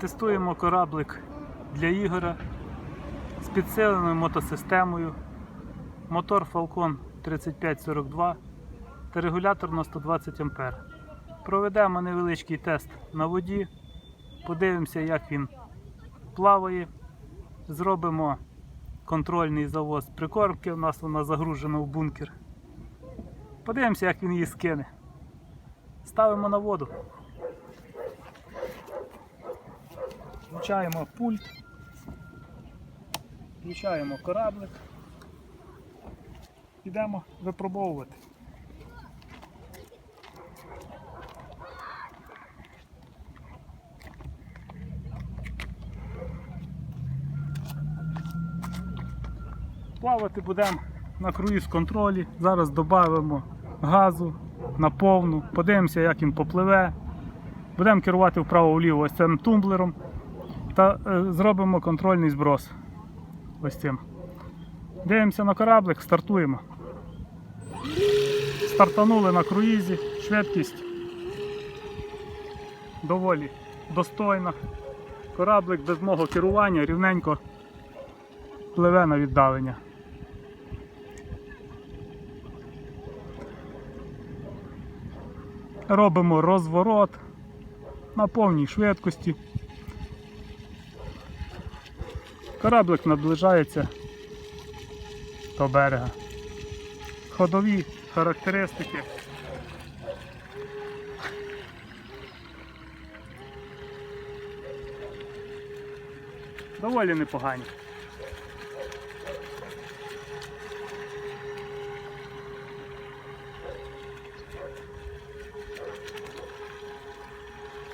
Тестуємо кораблик для Ігора з підсиленою мотосистемою, мотор Falcon 3542 та регулятор на 120 А. Проведемо невеличкий тест на воді, подивимося, як він плаває. Зробимо контрольний завоз прикормки. У нас вона загружена в бункер. Подивимося, як він її скине. Ставимо на воду. Включаємо пульт. Включаємо кораблик. Йдемо випробовувати. Плавати будемо на круїз контролі. Зараз додамо газу на повну, подивимося, як він попливе. Будемо керувати вправо-вліво ось цим тумблером та е, зробимо контрольний зброс. Ось цим. Дивимося на кораблик, стартуємо. Стартанули на круїзі, швидкість доволі достойна. Кораблик без мого керування рівненько пливе на віддалення. Робимо розворот на повній швидкості. Кораблик наближається до берега. Ходові характеристики. Доволі непогані.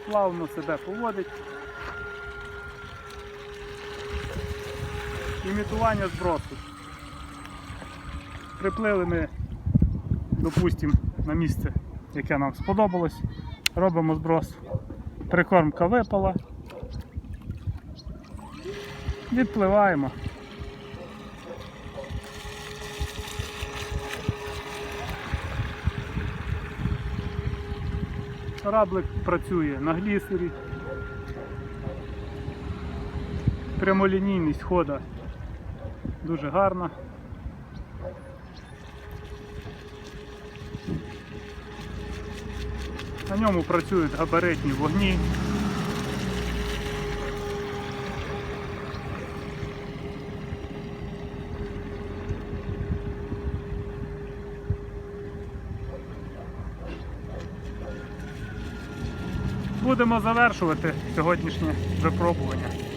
Плавно себе поводить. Імітування збросу. Приплили ми, допустимо, на місце, яке нам сподобалось. Робимо зброс. Прикормка випала. Відпливаємо. Кораблик працює на глісері. Прямолінійність хода дуже гарна. На ньому працюють габаритні вогні. Будемо завершувати сьогоднішнє випробування.